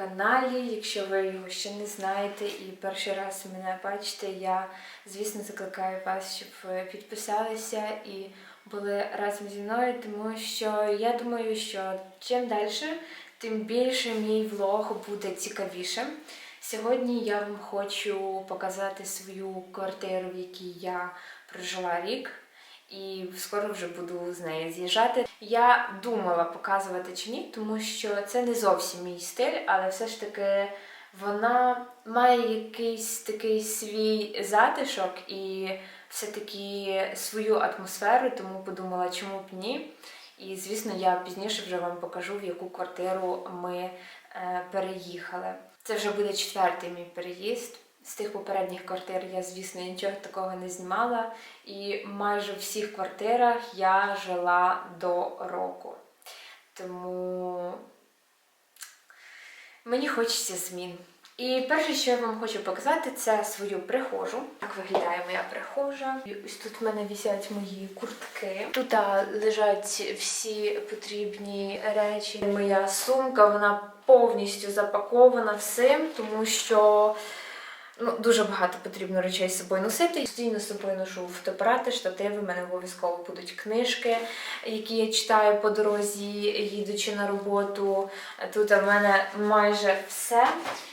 каналі. Якщо ви його ще не знаєте і перший раз мене бачите, я, звісно, закликаю вас, щоб ви підписалися і були разом зі мною, тому що я думаю, що чим далі, тим більше мій влог буде цікавішим. Сьогодні я вам хочу показати свою квартиру, в якій я прожила рік, і скоро вже буду з неї з'їжджати. Я думала показувати чи ні, тому що це не зовсім мій стиль, але все ж таки вона має якийсь такий свій затишок і все-таки свою атмосферу, тому подумала, чому б ні. І звісно, я пізніше вже вам покажу, в яку квартиру ми е, переїхали. Це вже буде четвертий мій переїзд. З тих попередніх квартир я, звісно, нічого такого не знімала. І майже в всіх квартирах я жила до року. Тому мені хочеться змін. І перше, що я вам хочу показати, це свою прихожу. Так виглядає моя прихожа. І ось тут в мене висять мої куртки. Тут лежать всі потрібні речі. Моя сумка, вона повністю запакована всім, тому що ну, дуже багато потрібно речей з собою носити. Постійно з собою ношу фотоапарати, штативи, в мене обов'язково будуть книжки, які я читаю по дорозі, їдучи на роботу. Тут в мене майже все.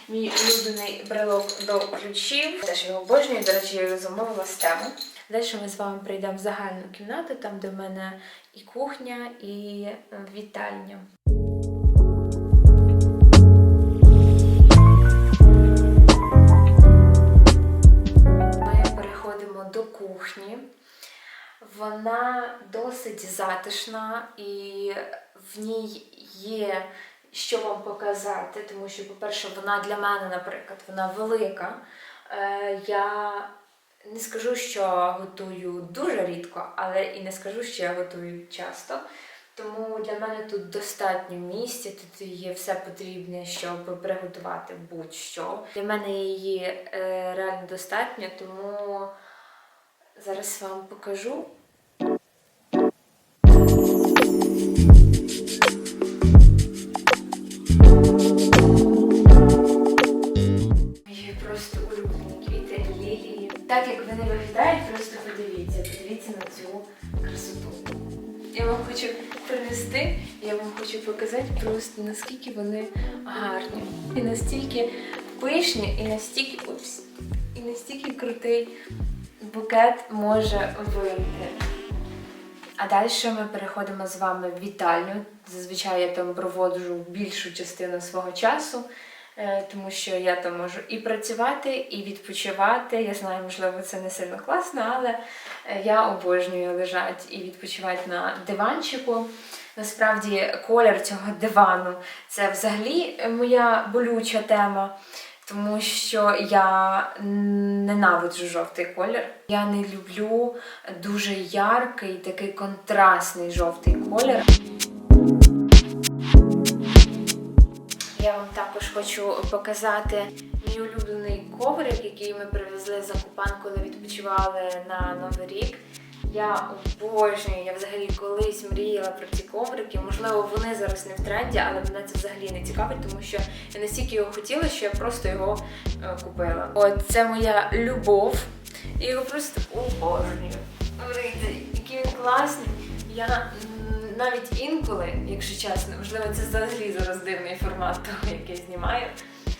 Мій улюблений брелок до ключів. Теж його обожнюю, до речі, я його замовила з тему. Далі ми з вами прийдемо в загальну кімнату, там де в мене і кухня, і е, вітальня. Вона досить затишна і в ній є що вам показати, тому що, по-перше, вона для мене, наприклад, вона велика. Е, Я не скажу, що готую дуже рідко, але і не скажу, що я готую часто. Тому для мене тут достатньо місця, тут є все потрібне, щоб приготувати будь-що. Для мене її е, реально достатньо, тому зараз вам покажу. Так як вони виглядають, просто подивіться, подивіться на цю красоту. Я вам хочу принести, я вам хочу показати просто наскільки вони гарні. І настільки пишні, і настільки упс, і настільки крутий букет може вийти. А далі ми переходимо з вами в вітальню. Зазвичай я там проводжу більшу частину свого часу, тому що я там можу і працювати, і відпочивати. Я знаю, можливо, це не сильно класно, але е, я обожнюю лежати і відпочивати на диванчику. Насправді, колір цього дивану це взагалі моя болюча тема. Тому що я ненавиджу жовтий колір. Я не люблю дуже яркий, такий контрастний жовтий колір. Я вам також хочу показати мій улюблений коврик, який ми привезли з Закупан, коли відпочивали на Новий рік. Я обожнюю, я взагалі колись мріяла про ці коврики. Можливо, вони зараз не в тренді, але мене це взагалі не цікавить, тому що я настільки його хотіла, що я просто його е, купила. От це моя любов. Я його просто обожнюю. Який він класний. Я навіть інколи, якщо чесно, можливо, це взагалі зараз дивний формат того, як я знімаю.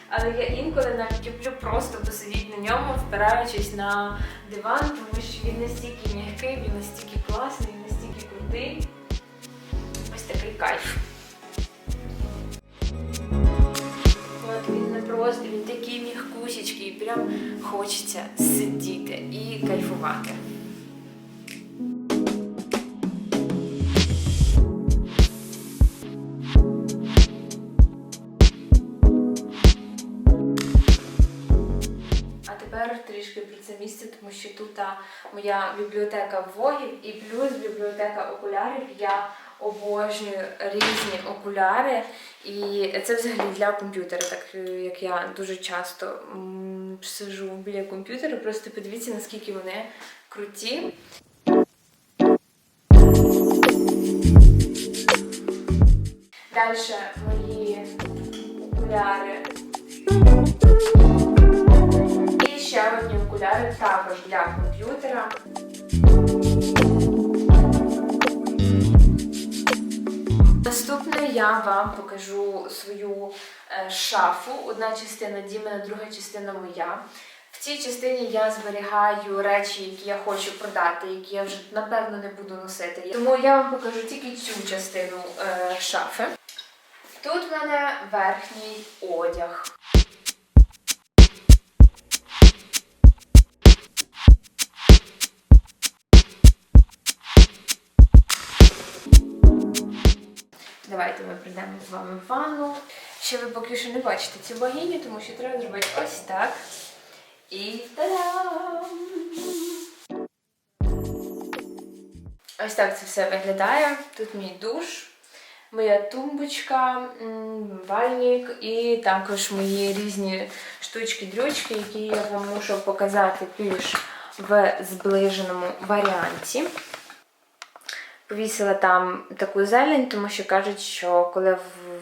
Але я інколи навіть люблю просто посидіти на ньому, впираючись на диван, тому що він настільки м'який, він настільки класний, він настільки крутий. Ось такий кайф. От він не просто, він такий м'якусечкий, і прям хочеться сидіти і кайфувати. Місце, тому що тут моя бібліотека вогів і плюс бібліотека окулярів. Я обожнюю різні окуляри, і це взагалі для комп'ютера, так е, як я дуже часто сижу біля комп'ютера. Просто подивіться, наскільки вони круті. Далі мої окуляри. Окуляри також для комп'ютера. Наступне я вам покажу свою е, шафу. Одна частина Дімена, друга частина моя. В цій частині я зберігаю речі, які я хочу продати, які я вже напевно не буду носити. Тому я вам покажу тільки цю частину е, шафи. Тут в мене верхній одяг. Давайте ми прийдемо з вами в ванну. Ще ви поки що не бачите цю богиню, тому що треба зробити ось так. І та-дам! Ось так це все виглядає. Тут мій душ, моя тумбочка, вальник і також мої різні штучки-дрючки, які я вам мушу показати більш в зближеному варіанті. Повісила там таку зелень, тому що кажуть, що коли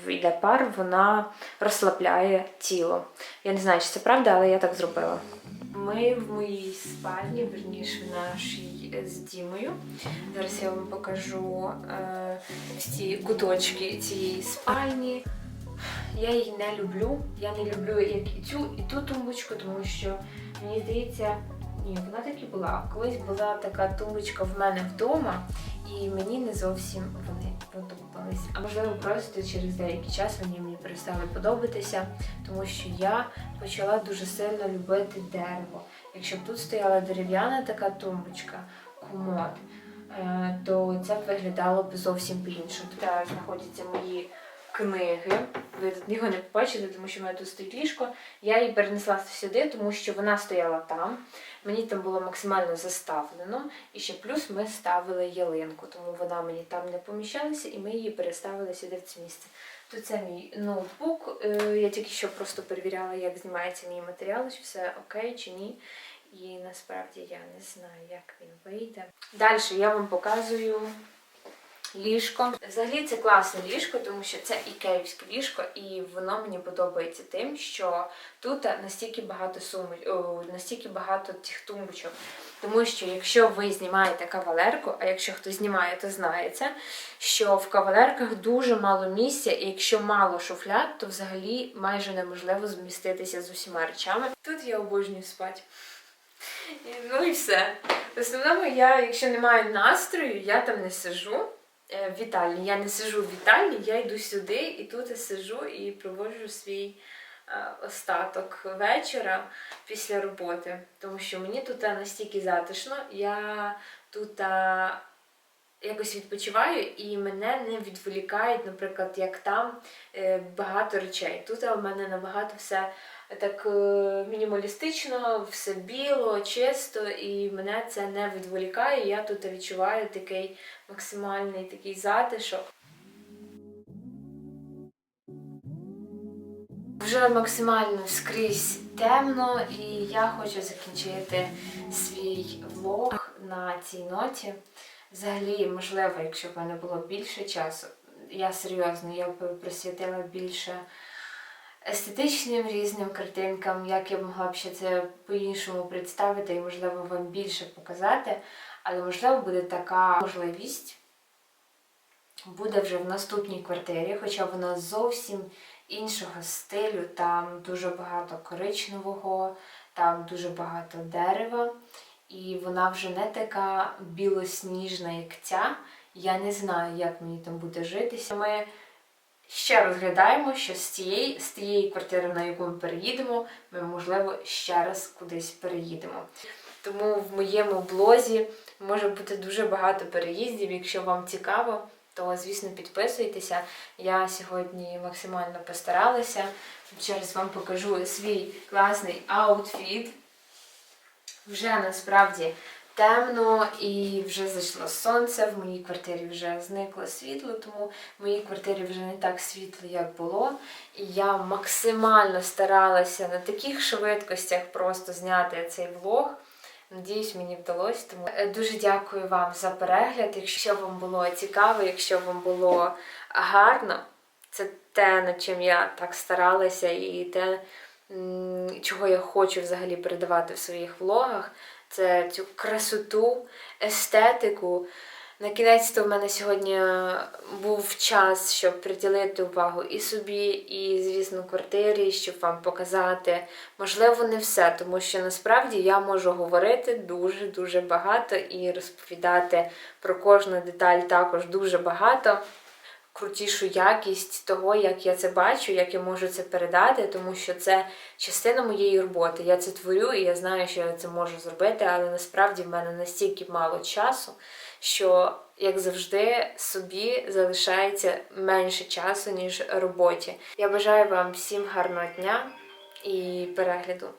йде пар, вона розслабляє тіло. Я не знаю, чи це правда, але я так зробила. Ми в моїй спальні, верніше в нашій е, з Дімою. Зараз я вам покажу е, всі куточки цієї спальні. Я її не люблю. Я не люблю як і цю, і ту тумбочку, тому що мені здається, ні, вона так і була. Колись була така тумбочка в мене вдома, і мені не зовсім вони подобались. А можливо, просто через деякий час вони мені перестали подобатися, тому що я почала дуже сильно любити дерево. Якщо б тут стояла дерев'яна така тумбочка, комод, е, то це б виглядало б зовсім по-іншому. Тут знаходяться мої книги. Ви його не побачите, тому що в мене тут стоїть ліжко. Я її перенесла сюди, тому що вона стояла там. Мені там було максимально заставлено. І ще плюс ми ставили ялинку, тому вона мені там не поміщалася, і ми її переставили сюди в це місце. Тут це мій ноутбук. Е, Я тільки що просто перевіряла, як знімається мій матеріал, чи все окей, чи ні. І насправді я не знаю, як він вийде. Далі я вам показую ліжко. Взагалі це класне ліжко, тому що це ікеївське ліжко, і воно мені подобається тим, що тут настільки багато суми, настільки багато цих тумбочок. Тому що якщо ви знімаєте кавалерку, а якщо хтось знімає, то знає це, що в кавалерках дуже мало місця, і якщо мало шуфляд, то взагалі майже неможливо зміститися з усіма речами. Тут я обожнюю спати. І, ну і все. В основному я, якщо не маю настрою, я там не сижу в вітальні. Я не сижу в вітальні, я йду сюди і тут я сижу і проводжу свій е, остаток вечора після роботи. Тому що мені тут е, настільки затишно, я тут е, якось відпочиваю і мене не відволікають, наприклад, як там е, багато речей. Тут е, у мене набагато все так е, мінімалістично, все біло, чисто, і мене це не відволікає. Я тут відчуваю такий максимальний такий затишок. Вже максимально скрізь темно, і я хочу закінчити свій влог на цій ноті. Взагалі, можливо, якщо б мене було більше часу, я серйозно, я б присвятила більше естетичним різним картинкам, як я могла б ще це по-іншому представити і, можливо, вам більше показати. Але, можливо, буде така можливість, буде вже в наступній квартирі, хоча вона зовсім іншого стилю, там дуже багато коричневого, там дуже багато дерева, і вона вже не така білосніжна, як ця. Я не знаю, як мені там буде житися. Ми ще розглядаємо, що з цієї, з тієї квартири, на яку ми переїдемо, ми, можливо, ще раз кудись переїдемо. Тому в моєму блозі може бути дуже багато переїздів. Якщо вам цікаво, то звісно підписуйтеся. Я сьогодні максимально постаралася. Через вам покажу свій класний аутфіт. Вже насправді темно і вже зайшло сонце. В моїй квартирі вже зникло світло, тому в моїй квартирі вже не так світло, як було. І я максимально старалася на таких швидкостях просто зняти цей влог. Надіюсь, мені вдалося. Тому дуже дякую вам за перегляд. Якщо вам було цікаво, якщо вам було гарно, це те, над чим я так старалася, і те, чого я хочу взагалі передавати в своїх влогах. Це цю красоту, естетику. На кінець то в мене сьогодні був час, щоб приділити увагу і собі, і, звісно, квартирі, щоб вам показати. Можливо, не все, тому що насправді я можу говорити дуже-дуже багато і розповідати про кожну деталь також дуже багато. Крутішу якість того, як я це бачу, як я можу це передати, тому що це частина моєї роботи. Я це творю і я знаю, що я це можу зробити, але насправді в мене настільки мало часу, що, як завжди, собі залишається менше часу, ніж роботі. Я бажаю вам всім гарного дня і перегляду.